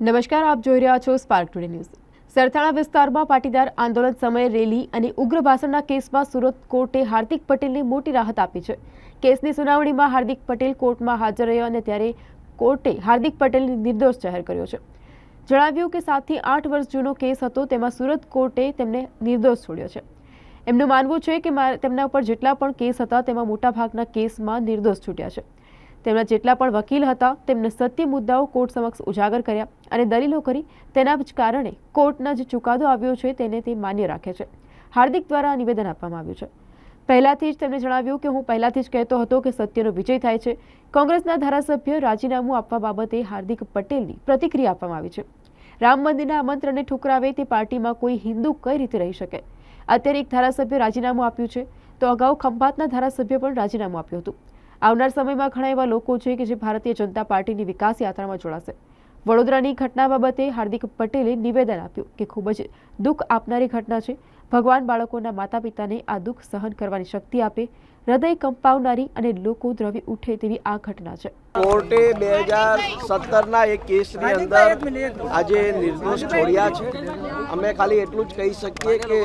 નમસ્કાર, આપ જોઈ રહ્યા છો સ્પાર્ક ટુડે ન્યૂઝ સરથાણા વિસ્તારમાં પાટીદાર આંદોલન સમયે રેલી અને ઉગ્ર ભાષણના કેસમાં સુરત કોર્ટે હાર્દિક પટેલને મોટી રાહત આપી છે. કેસની સુનાવણીમાં હાર્દિક પટેલ કોર્ટમાં હાજર રહ્યો અને ત્યારે કોર્ટે હાર્દિક પટેલને નિર્દોષ જાહેર કર્યો છે. જણાવ્યું કે સાતથી આઠ વર્ષ જૂનો કેસ હતો, તેમાં સુરત કોર્ટે તેમને નિર્દોષ છોડ્યો છે. એમનું માનવું છે કે તેમના ઉપર જેટલા પણ કેસ હતા, તેમાં મોટાભાગના કેસમાં નિર્દોષ છૂટ્યા છે. તેમના જેટલા પણ વકીલ હતા, તેમને સત્ય મુદ્દાઓ કોર્ટ સમક્ષ ઉજાગર કર્યા અને દલીલો કરી તેના જ કારણે કોર્ટના જે ચુકાદો આવ્યો છે તેને તે માન્ય રાખે છે. હાર્દિક દ્વારા નિવેદન આપવામાં આવ્યું છે. પહેલાથી જ તેમણે જણાવ્યું કે હું પહેલાથી જ કહેતો હતો કે સત્યનો વિજય થાય છે. કોંગ્રેસના ધારાસભ્ય રાજીનામું આપવા બાબતે હાર્દિક પટેલની પ્રતિક્રિયા આપવામાં આવી છે. રામ મંદિરના આમંત્રણને ઠુકરાવે તે પાર્ટીમાં કોઈ હિન્દુ કઈ રીતે રહી શકે? અત્યારે એક ધારાસભ્ય રાજીનામું આપ્યું છે, તો અગાઉ ખંભાતના ધારાસભ્ય પણ રાજીનામું આપ્યું હતું. આવનાર સમયમાં ઘણા એવા લોકો છે કે જે ભારતીય જનતા પાર્ટીની વિકાસ યાત્રામાં જોડાશે. વડોદરાની ઘટના બાબતે હાર્દિક પટેલે નિવેદન આપ્યું કે ખૂબ જ દુઃખ આપનારી ઘટના છે. ભગવાન બાળકોના માતા પિતાને આ દુઃખ સહન કરવાની શક્તિ આપે હૃદય કંપાવનારી અને લોકો દ્રવી ઉઠે તેવી આ ઘટના છે. કોર્ટે બે હજાર સત્તરના એક કેસની અંદર આજે નિર્દોષ છોડ્યા છે. અમે ખાલી એટલું જ કહી શકીએ કે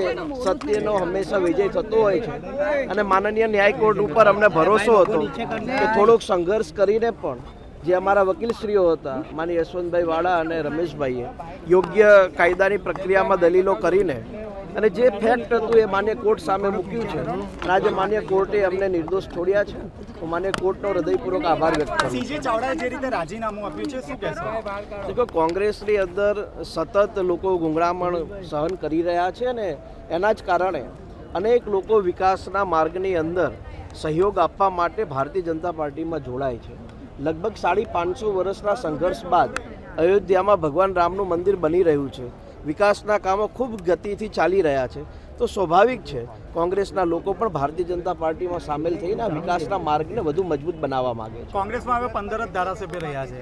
સત્યનો હંમેશા વિજય થતો હોય છે. અને માનનીય ન્યાય કોર્ટ ઉપર અમને ભરોસો હતો કે થોડોક સંઘર્ષ કરીને પણ જે અમારા વકીલશ્રીઓ હતા માની યશવંતભાઈ વાળા અને રમેશભાઈએ, યોગ્ય કાયદાની પ્રક્રિયામાં દલીલો કરીને અને જે ફેક્ટ હતું એ માન્ય કોર્ટ સામે મૂક્યું છે. અને આજે માન્ય કોર્ટે અમને નિર્દોષ છોડ્યા છે. હું માન્ય કોર્ટનો હૃદયપૂર્વક આભાર વ્યક્ત કરું સીજે ચાવડાએ જે રીતે રાજીનામું આપ્યું છે શું કહેશો? દેખો કોંગ્રેસની અંદર સતત લોકો ગુંગળામણ સહન કરી રહ્યા છે ને એના જ કારણે અનેક લોકો વિકાસના માર્ગની અંદર સહયોગ આપવા માટે ભારતીય જનતા પાર્ટીમાં જોડાય છે. લગભગ સાડી પાંચસો વર્ષના સંઘર્ષ બાદ અયોધ્યામાં ભગવાન રામનું મંદિર બની રહ્યું છે. વિકાસના કામો ખૂબ ગતિથી ચાલી રહ્યા છે. તો સ્વાભાવિક છે, કોંગ્રેસના લોકો પણ ભારતીય જનતા પાર્ટીમાં સામેલ થઈને વિકાસના માર્ગને વધુ મજબૂત બનાવવા માગે છે. કોંગ્રેસમાં હવે પંદર જ ધારાસભ્ય રહ્યા છે.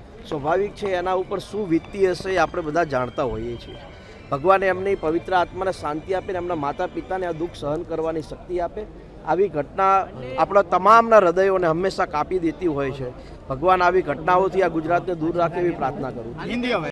સ્વાભાવિક છે એના ઉપર શું વીતતી હશે એ આપણે બધા જાણતા હોઈએ છીએ. ભગવાને એમની પવિત્ર આત્માને શાંતિ આપે ને એમના માતા પિતાને આ દુઃખ સહન કરવાની શક્તિ આપે. આવી ઘટના આપણા તમામના હૃદયોને હંમેશા કાપી દેતી હોય છે. ભગવાન આવી ઘટનાઓથી આ ગુજરાતને દૂર રાખે એવી પ્રાર્થના કરું